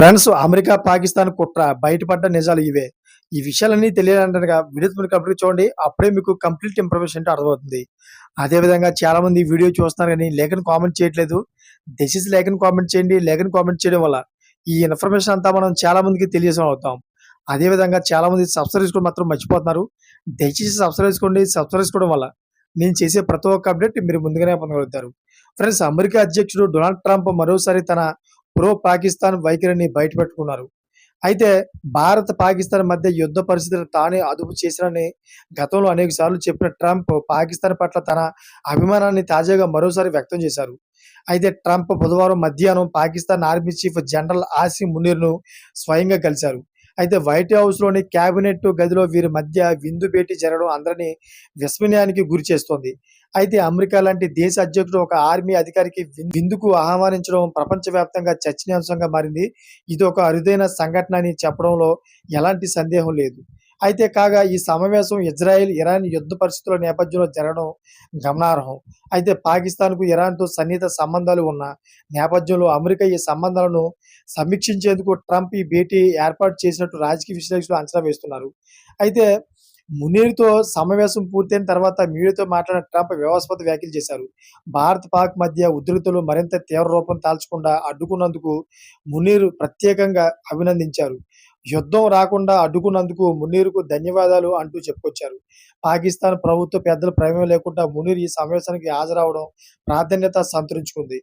Friends America Pakistan కుట్ర బయటపడ్డ నిజాలు ఇవే. ఈ విషయాలన్నీ తెలియాలంటగా వీడియో మీరు కంప్లీట్ చూడండి అప్పుడే మీకు కంప్లీట్ ఇన్ఫర్మేషన్ అంటే అర్థమవుతుంది. అదే విధంగా చాలా మంది వీడియో చూస్తున్నారు కానీ లేఖను కామెంట్ చేయట్లేదు. దయచేసి లేఖను కామెంట్ చేయండి. లేఖను కామెంట్ చేయడం వల్ల ఈ ఇన్ఫర్మేషన్ అంతా మనం చాలా మందికి తెలియజేసం అవుతాం. అదే విధంగా చాలా మంది సబ్స్క్రైబ్ చేసుకోవడం మాత్రం మర్చిపోతున్నారు. దయచేసి సబ్స్క్రైబ్ చేసుకోండి. సబ్స్క్రైబ్ చేసుకోవడం వల్ల నేను చేసే ప్రతి ఒక్క అప్డేట్ మీరు ముందుగానే పొందగలుగుతారు. ఫ్రెండ్స్ అమెరికా అధ్యక్షుడు డొనాల్డ్ ట్రంప్ మరోసారి తన ప్రో పాకిస్తాన్ వైఖరిని బయటపెట్టుకున్నారు. అయితే భారత్ పాకిస్తాన్ మధ్య యుద్ధ పరిస్థితులు తానే అదుపు చేసినని గతంలో అనేక సార్లు చెప్పిన ట్రంప్ పాకిస్తాన్ పట్ల తన అభిమానాన్ని తాజాగా మరోసారి వ్యక్తం చేశారు. అయితే ట్రంప్ బుధవారం మధ్యాహ్నం Pakistan army chief general Asim మునీర్ను స్వయంగా కలిశారు. అయితే వైట్ హౌస్లోని క్యాబినెట్ కేబినెట్ గదిలో వీరి మధ్య విందు భేటీ జరగడం అందరినీ విస్మయానికి గురి చేస్తోంది. అయితే అమెరికా లాంటి దేశ అధ్యక్షుడు ఒక ఆర్మీ అధికారికి విందుకు ఆహ్వానించడం ప్రపంచవ్యాప్తంగా చర్చనీయాంశంగా మారింది. ఇది ఒక అరుదైన సంఘటన అని చెప్పడంలో ఎలాంటి సందేహం లేదు. అయితే కాగా ఈ సమావేశం ఇజ్రాయెల్ ఇరాన్ యుద్ధ పరిస్థితుల నేపథ్యంలో జరగడం గమనార్హం. అయితే పాకిస్తాన్కు ఇరాన్తో సన్నిహిత సంబంధాలు ఉన్న నేపథ్యంలో అమెరికా ఈ సంబంధాలను సమీక్షించేందుకు ట్రంప్ ఈ భేటీ ఏర్పాటు చేసినట్టు రాజకీయ విశ్లేషకులు అంచనా వేస్తున్నారు. అయితే మునీర్తో సమావేశం పూర్తయిన తర్వాత మీడియాతో మాట్లాడిన ట్రంప్ వ్యవస్థపత వ్యాఖ్యలు చేశారు. భారత్ పాక్ మధ్య ఉద్రిక్తలు మరింత తీవ్ర రూపం దాల్చకుండా అడ్డుకున్నందుకు మునీర్ ప్రత్యేకంగా అభినందించారు. యుద్ధం రాకుండా అడ్డుకున్నందుకు మునీర్కు ధన్యవాదాలు అంటూ చెప్పుకొచ్చారు. పాకిస్తాన్ ప్రభుత్వ పెద్దల ప్రమేయం లేకుండా మునీర్ ఈ సమావేశానికి హాజరవడం ప్రాధాన్యత సంతరించుకుంది.